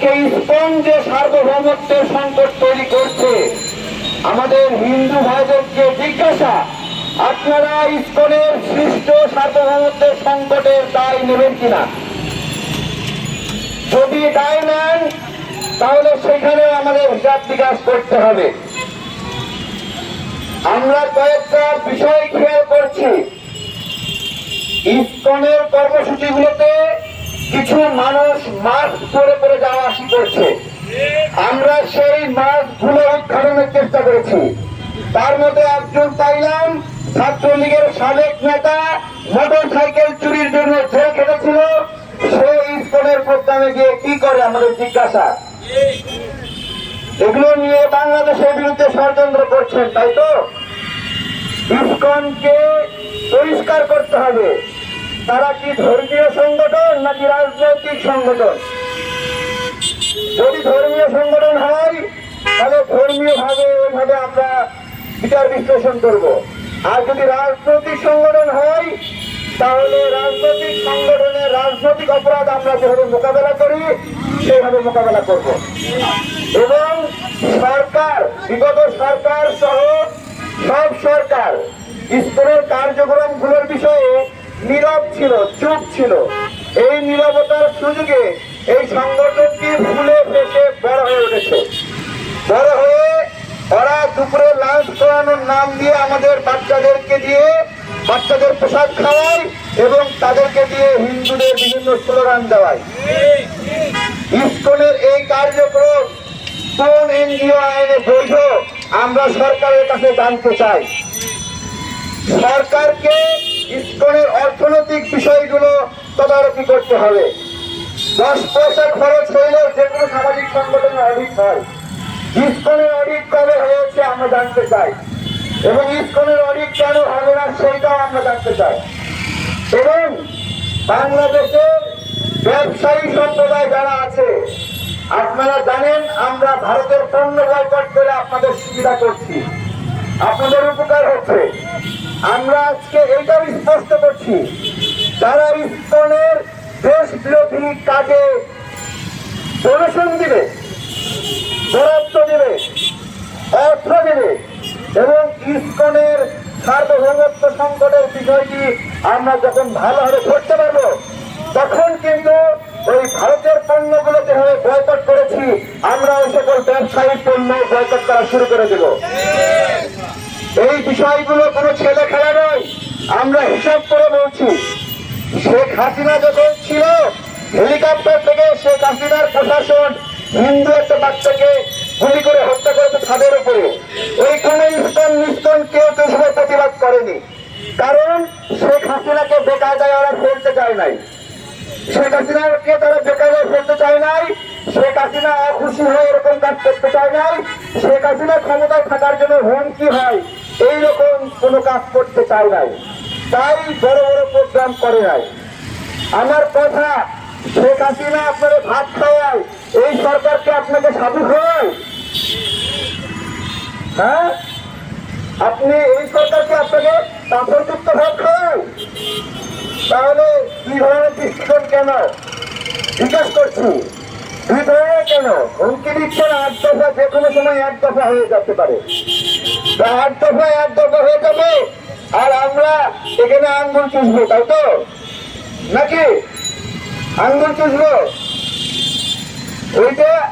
আজকে যে সার্বভৌমত্বের সংকট তৈরি করছে। আমাদের হিন্দু ভাইদেরকে জিজ্ঞাসা, আপনারা ইস্কনের সৃষ্ট সার্বভৌমত্বের সংকটের দায় নেবেন কিনা? যদি দায় নেন, তাহলে সেখানে আমাদের হিসাব বিকাশ করতে হবে। আমরা কয়েকটা বিষয় খেয়াল করছি। ইস্কনের কর্মসূচিগুলোতে কিছু মানুষ মাস্ক পরে পরে আসি করছে আমরা সেই মাস্কগুলো উদ্ঘাটনের চেষ্টা করেছি। তার মধ্যে একজন পাইলাম, ছাত্রলীগের সাবেক নেতা মোটর সাইকেল চুরির জন্য জেল খেটেছিল। সে ইস্কনের প্রোগ্রামে গিয়ে কি করে আমাদের জিজ্ঞাসা? এগুলো নিয়ে বাংলাদেশের বিরুদ্ধে ষড়যন্ত্র করছেন, তাই তো? ইসকনকে পরিষ্কার করতে হবে। তারা কি ধর্মীয় সংগঠন নাকি রাজনৈতিক সংগঠন? যদি ধর্মীয় সংগঠন হয়, তাহলে ধর্মীয় ভাবে ওইভাবে আমরা বিচার বিশ্লেষণ করব। আর যদি রাজনৈতিক সংগঠন হয়, তাহলে রাজনৈতিক সংগঠনের রাজনৈতিক অপরাধ আমরা যেভাবে মোকাবেলা করি সেভাবে মোকাবেলা করব। এবং সরকার, বিগত সরকার সহ সব সরকার, স্কুলের কার্যক্রমগুলোর বিষয়ে নীরব ছিল, চুপ ছিল। এই নীরবতার সুযোগে এই সংগঠনটি ফুলে ফেসে বড় হয়ে উঠেছে বড় হয়ে ওরা দুপুরে লাঞ্চ করানোর নাম দিয়ে আমাদের বাচ্চাদেরকে দিয়ে বাচ্চাদের পোশাক খাওয়াই এবং তাদেরকে দিয়ে হিন্দুদের বিভিন্ন স্লোগান দেওয়ায় ইস্কনের এই কার্যক্রম কোন এনজিও আইনে বৈধ, আমরা সরকারের কাছে জানতে চাই। সরকারকে ইস্কনের অর্থনৈতিক বিষয়গুলো তদারকি করতে হবে। দশ পয়সা খরচ হইলেও যে কোনো সামাজিক সংগঠনের অডিট হয়। ইস্কনের অডিট কবে হয়েছে আমরা জানতে চাই। এবং ইস্কনের অনেক কেন হবে না সেইটাও আমরা জানতে চাই। এবং বাংলাদেশের ব্যবসায়ী সম্প্রদায় যারা আছে, আপনারা জানেন, আমরা ভারতের পণ্য বয়কট করে আপনাদের সুবিধা করছি। আপনাদের উপকার হচ্ছে। আমরা আজকে এইটাও স্পষ্ট করছি, যারা ইস্কনের দেশ বিরোধী কাজে ডোনেশন দিবে, বরাদ্দ দেবে, অর্থ দেবে, এবং ইস্কনের সার্বভৌমত্ব সংকটের বিষয়টি আমরা যখন ভালোভাবে ধরতে পারব? তখন কিন্তু ওই ভারতের পণ্যগুলো যেভাবে বয়কট করেছি, আমরা ওই সকল ব্যবসায়ী পণ্য বয়কট করা শুরু করে দেব। এই বিষয়গুলো কোনো ছেলে খেলা নয়, আমরা হিসাব করে বলছি। শেখ হাসিনা যখন ছিল হেলিকপ্টার থেকে শেখ হাসিনার প্রশাসন হিন্দু একটা বাচ্চাকে গুলি করে হত্যা করেছে ছাদের উপরে। ওইখানে ইস্কন নিস্কন কেউ কেউ সময় প্রতিবাদ করেনি। কারণ শেখ হাসিনাকে বেকায়দায় ওরা ফেলতে চায় নাই। শেখ হাসিনাকে তারা বেকারে ফেলতে চায় নাই। শেখ হাসিনা অখুশি হয়ে এরকম কাজ করতে চায় নাই। শেখ হাসিনা ক্ষমতায় থাকার জন্য হুমকি হয়, এইরকম কোনো কাজ করতে চায় নাই। তাই বড় বড় প্রোগ্রাম করে নাই। আমার কথা, শেখ হাসিনা আপনাদের ভাত খাওয়ায়, এই সরকারকে আপনাকে সাধু খাওয়ায় হ্যাঁ? আপনি এই সরকারকে আপনাকে তাৎপর্যুক্ত ভাত খাওয়ায় তাহলে দুই ধরনের দৃষ্টিকোণ কেন? জিজ্ঞেস করছি। দুই ধরনের কেন? হুমকি দিচ্ছেন আট দফা, যে কোনো সময় এক দফা হয়ে যেতে পারে। আট দফা, এক দফা হয়ে যাবে। আর আমরা এখানে আঙ্গুল চুষবো, তাই তো? নাকি? আঙ্গুল চুষবো? ওইটা